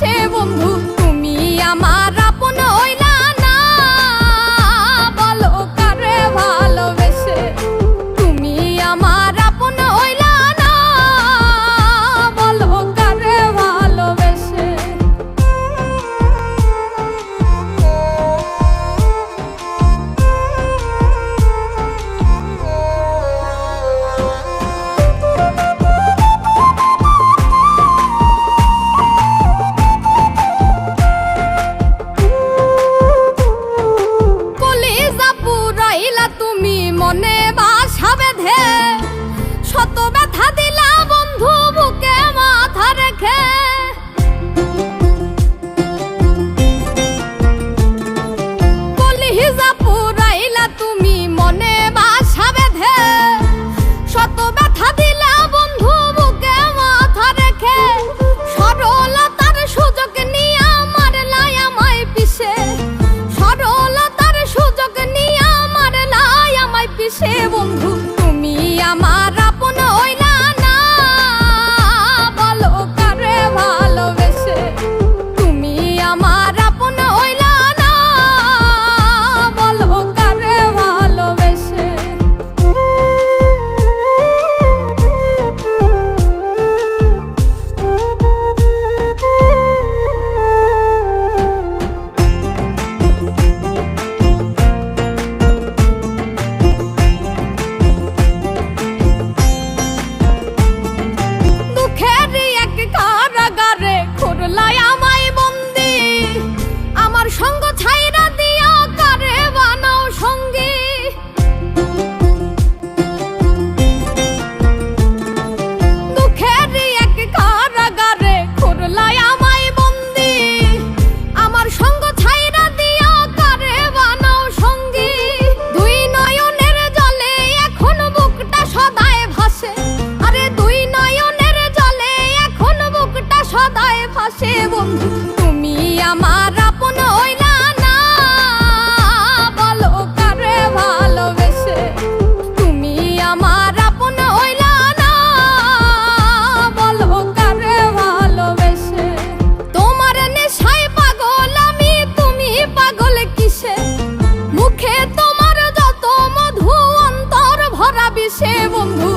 বিষে বন্ধু তুমি আমার বেঁধে শত ব্যথা পাশে বন্ধু, তুমি আমার আপন হইলা না। বলো কারে ভালোবেসে, তুমি আমার আপন হইলা না। বলো কারে ভালোবেসে, তোমার নেশায় পাগল আমি, তুমি পাগল কিসে? মুখে তোমার যত মধু, অন্তর ভরা বিষে বন্ধু